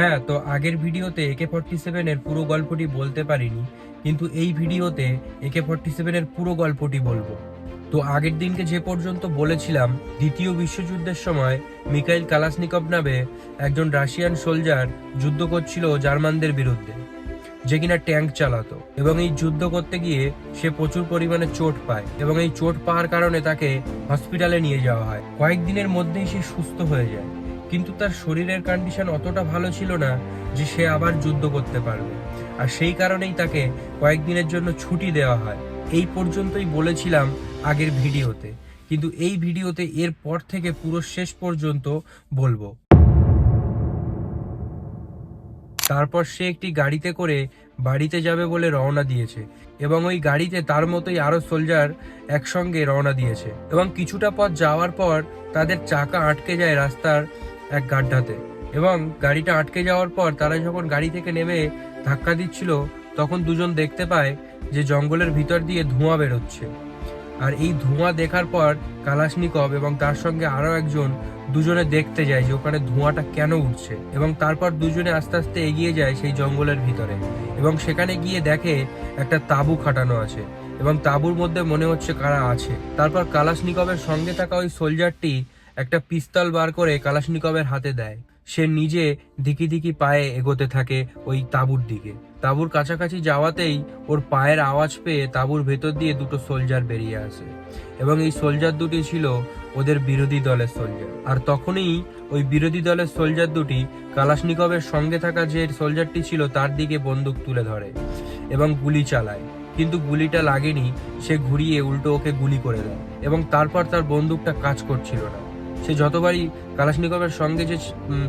হ্যাঁ তো আগের ভিডিওতে একে ফর্টি সেভেনের পুরো গল্পটি বলতে পারিনি, কিন্তু এই ভিডিওতে একে ফর্টি সেভেনের পুরো গল্পটি বলব। তো আগের দিনকে যে পর্যন্ত বলেছিলাম, দ্বিতীয় বিশ্বযুদ্ধের সময় মিকাইল কালাসনিকভ নামে একজন রাশিয়ান সোলজার যুদ্ধ করছিল জার্মানদের বিরুদ্ধে, যে কিনা ট্যাঙ্ক চালাতো। এবং এই যুদ্ধ করতে গিয়ে সে প্রচুর পরিমাণে চোট পায় এবং এই চোট পাওয়ার কারণে তাকে হসপিটালে নিয়ে যাওয়া হয়। কয়েকদিনের মধ্যেই সে সুস্থ হয়ে যায়। কিন্তু তার শরীরের কন্ডিশন অতটা ভালো ছিল না যে সে আবার যুদ্ধ করতে পারবে। আর সেই কারণেই তাকে কয়েকদিনের জন্য ছুটি দেওয়া হয়। এই পর্যন্তই বলেছিলাম আগের ভিডিওতে। কিন্তু এই ভিডিওতে এর পর থেকে পুরো শেষ পর্যন্ত বলব। তারপর সে একটি গাড়িতে করে বাড়িতে যাবে বলে রওনা দিয়েছে এবং ওই গাড়িতে তার মতোই আরও সোলজার একসঙ্গে রওনা দিয়েছে। এবং কিছুটা পথ যাওয়ার পর তাদের চাকা আটকে যায় রাস্তার এক গাড্ডাতে। এবং গাড়িটা আটকে যাওয়ার পর তারা যখন গাড়ি থেকে নেমে ধাক্কা দিচ্ছিল, তখন দুজন দেখতে পায় যে জঙ্গলের ভিতর দিয়ে ধোঁয়া বেরোচ্ছে। আর এই ধোঁয়া দেখার পর কালাশনিকভ এবং তার সঙ্গে আরও একজন দুজনে দেখতে যায় যে ওখানে ধোঁয়াটা কেন উঠছে এবং তারপর দুজনে আস্তে আস্তে এগিয়ে যায় সেই জঙ্গলের ভিতরে। এবং সেখানে গিয়ে দেখে একটা তাঁবু খাটানো আছে এবং তাঁবুর মধ্যে মনে হচ্ছে কারা আছে। তারপর কালাশনিকভের সঙ্গে থাকা ওই সোলজারটি একটা পিস্তল বার করে কালাশনিকভের হাতে দেয়। সে নিজে দিকি দিকি পায়ে এগোতে থাকে ওই তাঁবুর দিকে। তাঁবুর কাছাকাছি যাওয়াতেই ওর পায়ের আওয়াজ পেয়ে তাঁবুর ভেতর দিয়ে দুটো সোলজার বেরিয়ে আসে এবং এই সোলজার দুটি ছিল ওদের বিরোধী দলের সোলজার। আর তখনই ওই বিরোধী দলের সোলজার দুটি কালাশনিকভের সঙ্গে থাকা যে সোলজারটি ছিল তার দিকে বন্দুক তুলে ধরে এবং গুলি চালায়। কিন্তু গুলিটা লাগেনি, সে ঘুরিয়ে উল্টো ওকে গুলি করে দেয় এবং তারপর তার বন্দুকটা কাজ করছিল না। সে যতবারই কালাশনিকভের সঙ্গে যে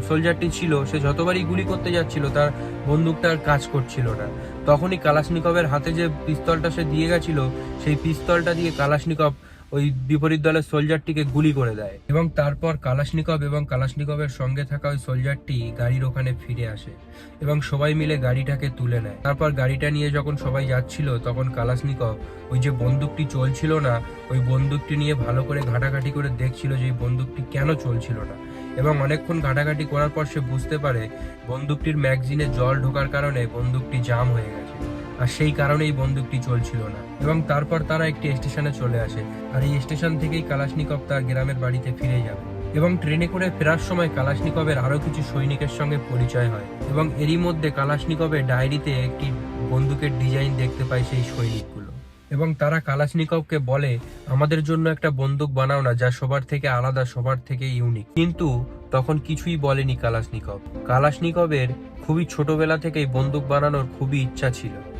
সোলজারটি ছিল, সে যতবারই গুলি করতে যাচ্ছিল, তার বন্দুকটা আর কাজ করছিল না। তখনই কালাশনিকভের হাতে যে পিস্তলটা সে দিয়ে গেছিল, সেই পিস্তলটা দিয়ে কালাশনিকভ ওই বিপরীত দলের সোলজারটিকে গুলি করে দেয়। এবং তারপর কালাশনিকভ এবং কালাশনিকভের সঙ্গে থাকা ওই সোলজারটি গাড়ির ওখানে ফিরে আসে এবং সবাই মিলে গাড়িটাকে তুলে নেয়। তারপর গাড়িটা নিয়ে যখন সবাই যাচ্ছিল, তখন কালাশনিকভ ওই যে বন্দুকটি চলছিল না, ওই বন্দুকটি নিয়ে ভালো করে ঘাটাঘাটি করে দেখছিল যে এই বন্দুকটি কেন চলছিল না। এবং অনেকক্ষণ ঘাটাঘাটি করার পর সে বুঝতে পারে বন্দুকটির ম্যাগজিনে জল ঢোকার কারণে বন্দুকটি জাম হয়ে গেছে। আর সেই কারণেই বন্দুকটি চলছিল না। এবং তারপর তারা একটি স্টেশনে চলে আসে। আর এই স্টেশন থেকেই কালাশনিকভ তার গ্রামের বাড়িতে ফিরে যাবে। এবং ট্রেনে করে ফেরার সময় কালাশনিকভের আরও কিছু সৈনিকের সঙ্গে পরিচয় হয়। এবং এরই মধ্যে কালাশনিকভের ডায়েরিতে একটি বন্দুকের ডিজাইন দেখতে পায় সেই সৈনিকগুলো। এবং তারা কালাশনিকভকে বলে, আমাদের জন্য একটা বন্দুক বানাও না, যা সবার থেকে আলাদা, সবার থেকে ইউনিক। কিন্তু তখন কিছুই বলেনি কালাশনিকভ। কালাশনিকভের খুবই ছোটবেলা থেকেই বন্দুক বানানোর খুবই ইচ্ছা ছিল।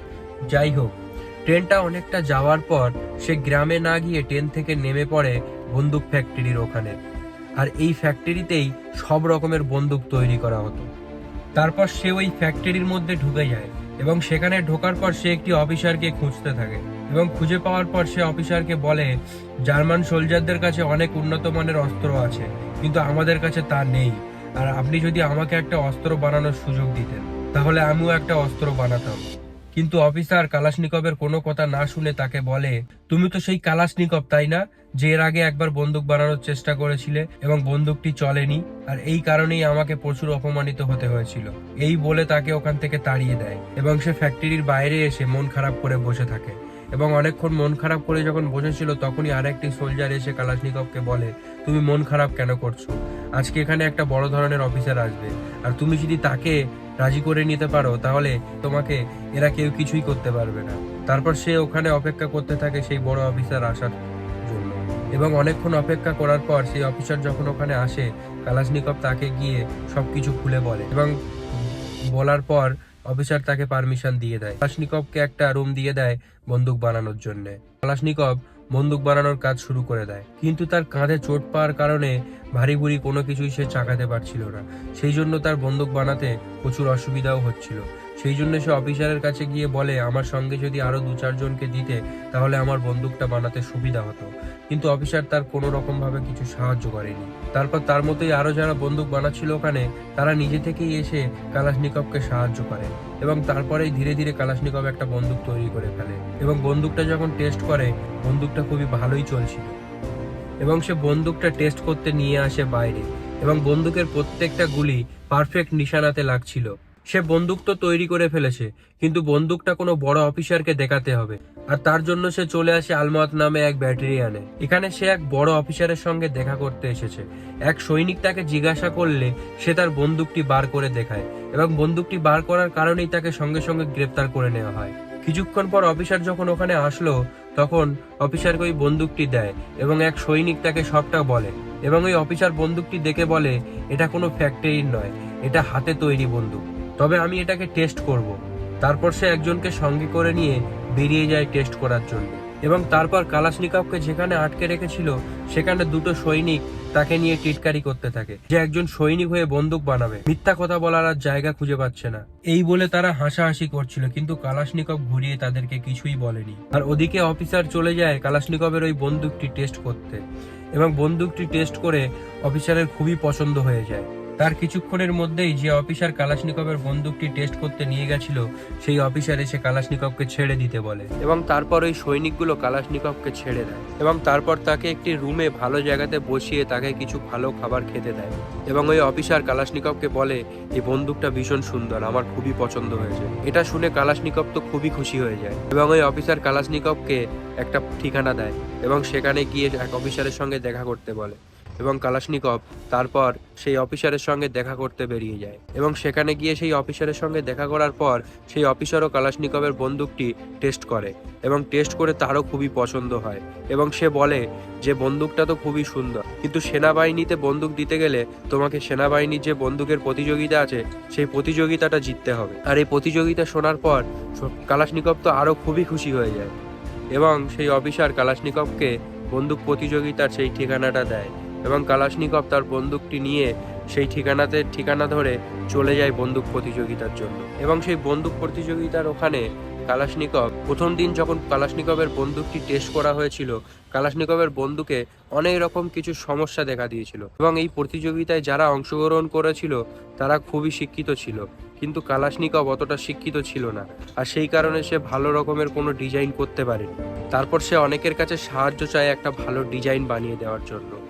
যাই হোক ট্রেনটা অনেকটা যাওয়ার পর সে গ্রামে না গিয়ে ট্রেন থেকে নেমে পড়ে বন্দুক ফ্যাক্টরির ওখানে। আর এই ফ্যাক্টরিতেই সব রকমের বন্দুক তৈরি করা হতো। তারপর সে ওই ফ্যাক্টরির মধ্যে ঢুকে যায় এবং সেখানে ঢোকার পর সে একটি অফিসারকে খুঁজতে থাকে এবং খুঁজে পাওয়ার পর সে অফিসারকে বলে, জার্মান সোলজারদের কাছে অনেক উন্নত মানের অস্ত্র আছে, কিন্তু আমাদের কাছে তা নেই। আর আপনি যদি আমাকে একটা অস্ত্র বানানোর সুযোগ দিতেন, তাহলে আমিও একটা অস্ত্র বানাতাম। কিন্তু অফিসার কালাশনিকভের কোনো কথা না শুনে তাকে বলে, তুমি তো সেই কালাশনিকভ, তাই না? যে এর আগে একবার বন্দুক বানানোর চেষ্টা করেছিলে এবং বন্দুকটি চলেনি আর এই কারণেই আমাকে প্রচুর অপমানিত হতে হয়েছিল। এই বলে তাকে ওখান থেকে তাড়িয়ে দেয় এবং সে ফ্যাক্টরির বাইরে এসে মন খারাপ করে বসে থাকে এবং অনেকক্ষণ মন খারাপ করে যখন বসেছিল তখনই আরেকটি সোলজার এসে কালাশনিকভকে বলে, তুমি মন খারাপ কেন করছ? আজকে এখানে একটা বড় ধরনের অফিসার আসবে। আর তুমি যদি তাকে রাজি করে নিতে পারো, তাহলে তোমাকে এরা কেউ কিছুই করতে পারবে না। তারপর সে ওখানে অপেক্ষা করতে থাকে সেই বড় অফিসার আসার জন্য। এবং অনেকক্ষণ অপেক্ষা করার পর সেই অফিসার যখন ওখানে আসে, কালাশনিকভ তাকে গিয়ে সবকিছু খুলে বলে এবং বলার পর অফিসার তাকে পারমিশন দিয়ে দেয়। কালাশনিকভকে একটা রুম দিয়ে দেয় বন্দুক বানানোর জন্য। কালাশনিকভ বন্দুক বানানোর কাজ শুরু করে দেয়। কিন্তু তার কাঁধে চোট পাওয়ার কারণে ভারী ভুরি কোনো কিছুই সে চাকাতে পারছিল না। সেই জন্য তার বন্দুক বানাতে প্রচুর অসুবিধাও হচ্ছিল। সেই জন্য সে অফিসারের কাছে গিয়ে বলে, আমার সঙ্গে যদি আরও দু চারজনকে দিতে, তাহলে আমার বন্দুকটা বানাতে সুবিধা হতো। কিন্তু অফিসার তার কোনো রকম ভাবে কিছু সাহায্য করেনি। তারপর তার মতোই আরও যারা বন্দুক বানাচ্ছিল ওখানে, তারা নিজে থেকেই এসে কালাশনিকভকে সাহায্য করে এবং তারপরেই ধীরে ধীরে কালাশনিকভ একটা বন্দুক তৈরি করে ফেলে এবং বন্দুকটা যখন টেস্ট করে, বন্দুকটা খুবই ভালোই চলছিল এবং সে বন্দুকটা টেস্ট করতে নিয়ে আসে বাইরে এবং বন্দুকের প্রত্যেকটা গুলি পারফেক্ট নিশানাতে লাগছিল। সে বন্দুক তো তৈরি করে ফেলেছে, কিন্তু বন্দুকটা কোনো বড় অফিসারকে দেখাতে হবে। আর তার জন্য সে চলে আসে আলমত নামে এক ব্যাটারিয়ানে এখানে সে এক বড় অফিসারের সঙ্গে দেখা করতে এসেছে। এক সৈনিক তাকে জিজ্ঞাসা করলে সে তার বন্দুকটি বার করে দেখায় এবং বন্দুকটি বার করার কারণেই তাকে সঙ্গে সঙ্গে গ্রেপ্তার করে নেওয়া হয়। কিছুক্ষণ পর অফিসার যখন ওখানে আসলো, তখন অফিসারকে ওই বন্দুকটি দেয় এবং এক সৈনিক তাকে সবটা বলে এবং ওই অফিসার বন্দুকটি দেখে বলে, এটা কোনো ফ্যাক্টরির নয়, এটা হাতে তৈরি বন্দুক। তবে আমি এটাকে টেস্ট করব। তারপর সে একজনকে সঙ্গে করে নিয়ে বেরিয়ে যায় টেস্ট করার জন্য। এবং তারপর কালাশনিকভকে যেখানে আটকে রেখেছিল, সেখানে দুটো সৈনিক তাকে নিয়ে টিটকারি করতে থাকে। যে একজন সৈনিক হয়ে বন্দুক বানাবে। মিথ্যা কথা বলার আর জায়গা খুঁজে পাচ্ছে না। এই বলে তারা হাসাহাসি করছিল, কিন্তু কালাশনিকভ ঘুরিয়ে তাদেরকে কিছুই বলেনি। আর ওদিকে অফিসার চলে যায় কালাশনিকভের ওই বন্দুকটি টেস্ট করতে। এবং বন্দুকটি টেস্ট করে অফিসারের খুবই পছন্দ হয়ে যায়। তার কিছুক্ষণের মধ্যেই যে অফিসার কালাশনিকভের বন্দুকটি টেস্ট করতে নিয়ে গেছিল, সেই অফিসার এসে কালাশনিকভকে ছেড়ে দিতে বলে। এবং তারপর ওই সৈনিকগুলো কালাশনিকভকে ছেড়ে দেয় এবং তারপর তাকে একটি রুমে ভালো জায়গাতে বসিয়ে তাকে কিছু ভালো খাবার খেতে দেয়। এবং ওই অফিসার কালাশনিকভকে বলে, এই বন্দুকটা ভীষণ সুন্দর, আমার খুবই পছন্দ হয়েছে। এটা শুনে কালাশনিকভ তো খুবই খুশি হয়ে যায়। এবং ওই অফিসার কালাশনিকভকে একটা ঠিকানা দেয় এবং সেখানে গিয়ে এক অফিসারের সঙ্গে দেখা করতে বলে। এবং কালাশনিকভ তারপর সেই অফিসারের সঙ্গে দেখা করতে বেরিয়ে যায় এবং সেখানে গিয়ে সেই অফিসারের সঙ্গে দেখা করার পর সেই অফিসারও কালাশনিকভের বন্দুকটি টেস্ট করে এবং টেস্ট করে তারও খুবই পছন্দ হয় এবং সে বলে যে, বন্দুকটা তো খুবই সুন্দর, কিন্তু সেনাবাহিনীতে বন্দুক দিতে গেলে তোমাকে সেনাবাহিনীর যে বন্দুকের প্রতিযোগিতা আছে, সেই প্রতিযোগিতাটা জিততে হবে। আর এই প্রতিযোগিতা শোনার পর কালাশনিকভ তো আরও খুবই খুশি হয়ে যায় এবং সেই অফিসার কালাশনিকভকে বন্দুক প্রতিযোগিতার সেই ঠিকানাটা দেয়। এবং কালাশনিকভ তার বন্দুকটি নিয়ে সেই ঠিকানাতে ঠিকানা ধরে চলে যায় বন্দুক প্রতিযোগিতার জন্য। এবং সেই বন্দুক প্রতিযোগিতার ওখানে কালাশনিকভ, প্রথম দিন যখন কালাশনিকভের বন্দুকটি টেস্ট করা হয়েছিল, কালাশনিকভের বন্দুকে অনেক রকম কিছু সমস্যা দেখা দিয়েছিল। এবং এই প্রতিযোগিতায় যারা অংশগ্রহণ করেছিল, তারা খুবই শিক্ষিত ছিল। কিন্তু কালাশনিকভ অতটা শিক্ষিত ছিল না। আর সেই কারণে সে ভালো রকমের কোনো ডিজাইন করতে পারেনি। তারপর সে অনেকের কাছে সাহায্য চায় একটা ভালো ডিজাইন বানিয়ে দেওয়ার জন্য।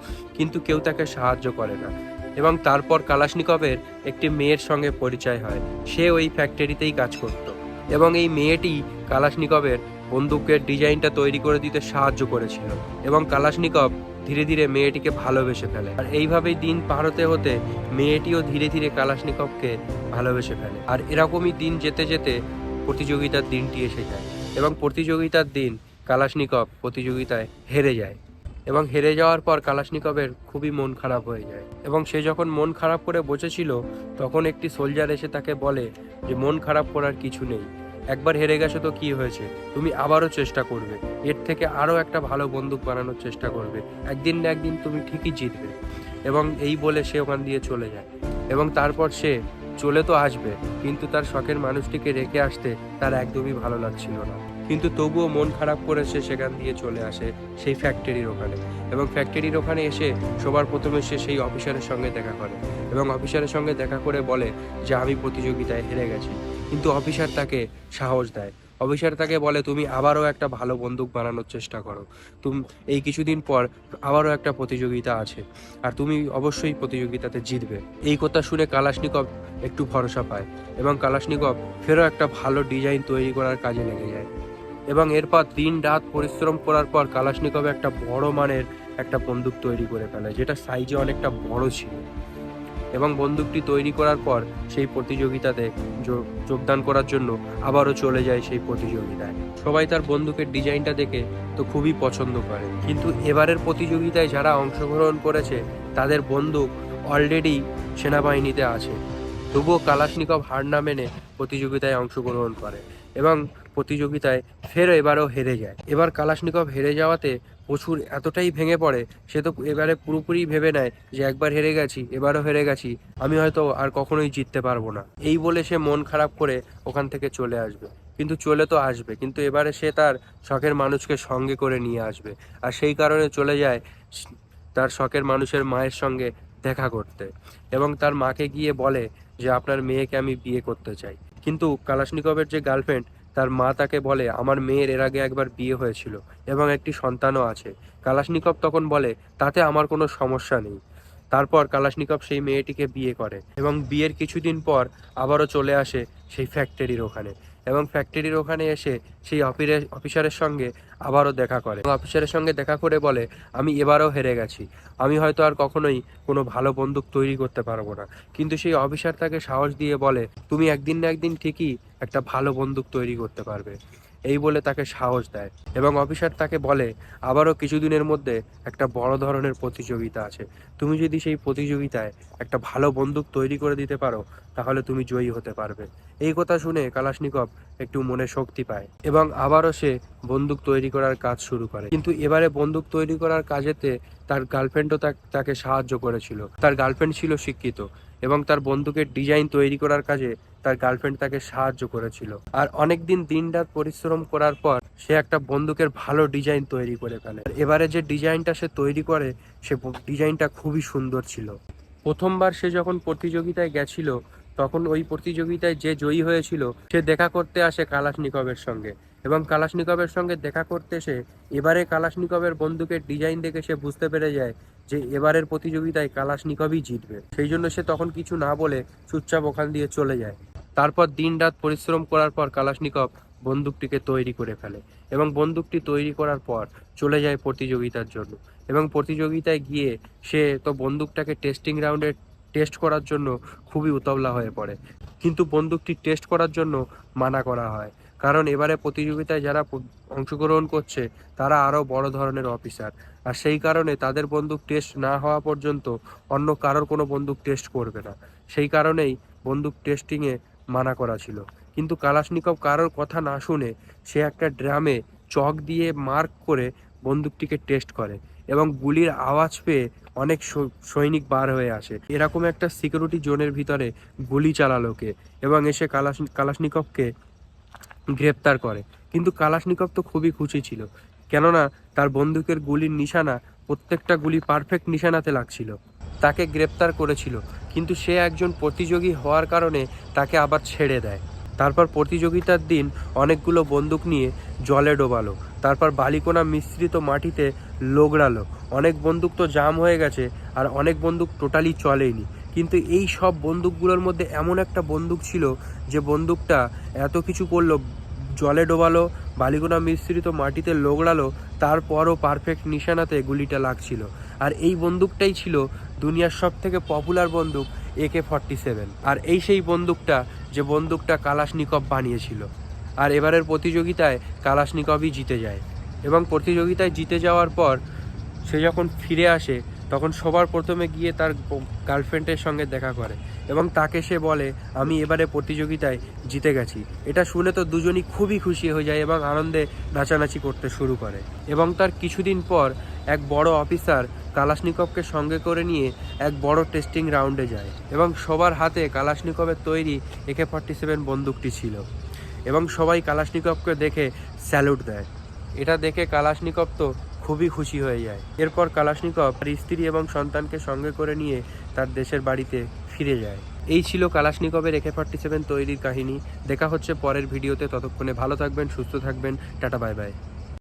কিন্তু কেউ তাকে সাহায্য করে না। এবং তারপর কালাশনিকভের একটি মেয়ের সঙ্গে পরিচয় হয়। সে ওই ফ্যাক্টরিতেই কাজ করত। এবং এই মেয়েটি কালাশনিকভের বন্দুকের ডিজাইনটা তৈরি করে দিতে সাহায্য করেছিল। এবং কালাশনিকভ ধীরে ধীরে মেয়েটিকে ভালোবেসে ফেলে। আর এইভাবেই দিন পার হতে হতে মেয়েটিও ধীরে ধীরে কালাশনিকভকে ভালোবেসে ফেলে। আর এরকমই দিন যেতে যেতে প্রতিযোগিতার দিনটি এসে যায়। এবং প্রতিযোগিতার দিন কালাশনিকভ প্রতিযোগিতায় হেরে যায়। এবং হেরে যাওয়ার পর কালাশনিকভের খুবই মন খারাপ হয়ে যায়। এবং সে যখন মন খারাপ করে বসেছিল, তখন একটি সোলজার এসে তাকে বলে যে, মন খারাপ করার কিছু নেই। একবার হেরে গেছো তো কি হয়েছে? তুমি আবারও চেষ্টা করবে। এর থেকে আরও একটা ভালো বন্দুক বানানোর চেষ্টা করবে। একদিন না একদিন তুমি ঠিকই জিতবে। এবং এই বলে সে ওখান দিয়ে চলে যায়। এবং তারপর সে চলে তো আসবে, কিন্তু তার শখের মানুষটিকে রেখে আসতে তার একদমই ভালো লাগছিল না। কিন্তু তবুও মন খারাপ করে সে সেখান দিয়ে চলে আসে সেই ফ্যাক্টরির ওখানে। এবং ফ্যাক্টরির ওখানে এসে সবার প্রথমে সে সেই অফিসারের সঙ্গে দেখা করে। এবং অফিসারের সঙ্গে দেখা করে বলে যে, আমি প্রতিযোগিতায় হেরে গেছি। কিন্তু অফিসার তাকে সাহস দেয়। অফিসার তাকে বলে, তুমি আবারও একটা ভালো বন্দুক বানানোর চেষ্টা করো। তুমি, এই কিছুদিন পর আবারও একটা প্রতিযোগিতা আছে। আর তুমি অবশ্যই প্রতিযোগিতাতে জিতবে। এই কথা শুনে কালাশনিকভ একটু ভরসা পায়। এবং কালাশনিকভ ফেরও একটা ভালো ডিজাইন তৈরি করার কাজে লেগে যায়। এবং এরপর দিন রাত পরিশ্রম করার পর কালাশনিকভ একটা বড় মানের একটা বন্দুক তৈরি করে ফেলে যেটা সাইজে অনেকটা বড় ছিল। এবং বন্দুকটি তৈরি করার পর সেই প্রতিযোগিতাতে যোগ- যোগদান করার জন্য আবারও চলে যায় সেই প্রতিযোগিতায়। সবাই তার বন্দুকের ডিজাইনটা দেখে তো খুবই পছন্দ করে। কিন্তু এবারের প্রতিযোগিতায় যারা অংশগ্রহণ করেছে, তাদের বন্দুক অলরেডি সেনাবাহিনীতে আছে। তবুও কালাশনিকভ হার না মেনে প্রতিযোগিতায় অংশগ্রহণ করে। এবং প্রতিযোগিতায় ফের, এবারও হেরে যায়। এবার কালাশনিকভ হেরে যাওয়াতে প্রচুর এতটাই ভেঙে পড়ে, সে তো এবারে পুরোপুরি ভেবে নেয় যে একবার হেরে গেছি, এবারও হেরে গেছি, আমি হয়তো আর কখনোই জিততে পারব না। এই বলে সে মন খারাপ করে ওখান থেকে চলে আসবে। কিন্তু চলে তো আসবে, কিন্তু এবারে সে তার শখের মানুষকে সঙ্গে করে নিয়ে আসবে। আর সেই কারণে চলে যায় তার শখের মানুষের মায়ের সঙ্গে দেখা করতে। এবং তার মাকে গিয়ে বলে যে, আপনার মেয়েকে আমি বিয়ে করতে চাই। কিন্তু কালাশনিকভের যে গার্লফ্রেন্ড তার মা তাকে বলে, আমার মেয়ের এর আগে একবার বিয়ে হয়েছিল এবং একটি সন্তানও আছে। কালাশনিকভ তখন বলে, তাতে আমার কোনো সমস্যা নেই। তারপর কালাশনিকভ সেই মেয়েটিকে বিয়ে করে এবং বিয়ের কিছুদিন পর আবারও চলে আসে সেই ফ্যাক্টরির ওখানে। এবং ফ্যাক্টরির ওখানে এসে সেই অফিরে- অফিসারের সঙ্গে আবারও দেখা করে। অফিসারের সঙ্গে দেখা করে বলে, আমি এবারও হেরে গেছি। আমি হয়তো আর কখনোই কোনো ভালো বন্দুক তৈরি করতে পারব না। কিন্তু সেই অফিসার তাকে সাহস দিয়ে বলে, তুমি একদিন না একদিন ঠিকই একটা ভালো বন্দুক তৈরি করতে পারবে। এই বলে তাকে সাহস দেয় এবং অফিসার তাকে বলে, আবারও কিছুদিনের মধ্যে একটা বড় ধরনের প্রতিযোগিতা আছে। তুমি যদি সেই প্রতিযোগিতায় একটা ভালো বন্দুক তৈরি করে দিতে পারো, তাহলে তুমি জয়ী হতে পারবে। এই কথা শুনে কালাশনিকভ একটু মনে শক্তি পায় এবং আবারও সে বন্দুক তৈরি করার কাজ শুরু করে। কিন্তু এবারে বন্দুক তৈরি করার কাজেতে তার গার্লফ্রেন্ডও তাক- তাকে সাহায্য করেছিল। তার গার্লফ্রেন্ড ছিল শিক্ষিত। এবং তার বন্দুকের ডিজাইন তৈরি করার কাজে তার গার্লফ্রেন্ড তাকে সাহায্য করেছিল। আর অনেক দিন দিন রাত পরিশ্রম করার পর সে একটা বন্দুকের ভালো ডিজাইন তৈরি করে ফেলে। এবারে যে ডিজাইনটা সে তৈরি করে, সে ডিজাইনটা খুবই সুন্দর ছিল। প্রথমবার সে যখন প্রতিযোগিতায় গেছিল তখন ওই প্রতিযোগিতায় যে জয়ী হয়েছিল, সে দেখা করতে আসে কালাশনিকভের সঙ্গে। এবং কালাশনিকভের সঙ্গে দেখা করতে এসে এবারে কালাশনিকভের বন্দুকের ডিজাইন দেখে সে বুঝতে পেরে যায় যে এবারের প্রতিযোগিতায় কালাশনিকভই জিতবে। সেই জন্য সে তখন কিছু না বলে চুপচাপ ওখান দিয়ে চলে যায়। তারপর দিনরাত পরিশ্রম করার পর কালাশনিকভ বন্দুকটিকে তৈরি করে ফেলে এবং বন্দুকটি তৈরি করার পর চলে যায় প্রতিযোগিতার জন্য। এবং প্রতিযোগিতায় গিয়ে সে তো বন্দুকটাকে টেস্টিং রাউন্ডে টেস্ট করার জন্য খুবই উতবলা হয়ে পড়ে। কিন্তু বন্দুকটি টেস্ট করার জন্য মানা করা হয়। কারণ এবারে প্রতিযোগিতায় যারা অংশগ্রহণ করছে, তারা আরও বড় ধরনের অফিসার আর সেই কারণে তাদের বন্দুক টেস্ট না হওয়া পর্যন্ত অন্য কারোর কোনো বন্দুক টেস্ট করবে না। সেই কারণেই বন্দুক টেস্টিংয়ে মানা করা ছিল। কিন্তু কালাশনিকভ কারোর কথা না শুনে সে একটা ড্রামে চক দিয়ে মার্ক করে বন্দুকটিকে টেস্ট করে। এবং গুলির আওয়াজ পেয়ে অনেক সৈনিক বার হয়ে আসে। এরকম একটা সিকিউরিটি জোনের ভিতরে গুলি চালালো কে এবং এসে কালাশ কালাশনিকভকে গ্রেপ্তার করে। কিন্তু কালাশনিকভ তো খুবই খুশি ছিল, কেননা তার বন্দুকের গুলির নিশানা প্রত্যেকটা গুলি পারফেক্ট নিশানাতে লাগছিল। তাকে গ্রেপ্তার করেছিল, কিন্তু সে একজন প্রতিযোগী হওয়ার কারণে তাকে আবার ছেড়ে দেয়। তারপর প্রতিযোগিতার দিন অনেকগুলো বন্দুক নিয়ে জলে ডোবালো। তারপর বালিকোনা মিশ্রিত মাটিতে লোগড়ালো। অনেক বন্দুক তো জাম হয়ে গেছে আর অনেক বন্দুক টোটালি চলেইনি কিন্তু এই সব বন্দুকগুলোর মধ্যে এমন একটা বন্দুক ছিল যে বন্দুকটা এত কিছু করল, জলে ডোবালো বালিগোনা মিশ্রিত মাটিতে লোগড়ালো, তারপরও পারফেক্ট নিশানাতে গুলিটা লাগছিল। আর এই বন্দুকটাই ছিল দুনিয়ার সব থেকে পপুলার বন্দুক একে ফর্টি সেভেন আর এই সেই বন্দুকটা যে বন্দুকটা কালাশনিকভ বানিয়েছিল। আর এবারের প্রতিযোগিতায় কালাশনিকভই জিতে যায়। এবং প্রতিযোগিতায় জিতে যাওয়ার পর সে যখন ফিরে আসে, তখন সবার প্রথমে গিয়ে তার গার্লফ্রেন্ডের সঙ্গে দেখা করে। এবং তাকে সে বলে, আমি এবারে প্রতিযোগিতায় জিতে গেছি। এটা শুনে তো দুজনই খুবই খুশি হয়ে যায় এবং আনন্দে নাচানাচি করতে শুরু করে। এবং তার কিছুদিন পর এক বড় অফিসার কালাশনিকভকে সঙ্গে করে নিয়ে এক বড় টেস্টিং রাউন্ডে যায় এবং সবার হাতে কালাশনিকভের তৈরি একে ফর্টি সেভেন বন্দুকটি ছিল এবং সবাই কালাশনিকভকে দেখে স্যালুট দেয়। এটা দেখে কালাশনিকভ তো খুবই খুশি হয়ে যায়। এরপর কালাশনিকভ তার স্ত্রী এবং সন্তানকে সঙ্গে করে নিয়ে তার দেশের বাড়িতে ফিরে যায়। এই ছিল কালাশনিকভের একে ফর্টি সেভেন তৈরির কাহিনী। দেখা হচ্ছে পরের ভিডিওতে। ততক্ষণে ভালো থাকবেন, সুস্থ থাকবেন। Tata, bye bye.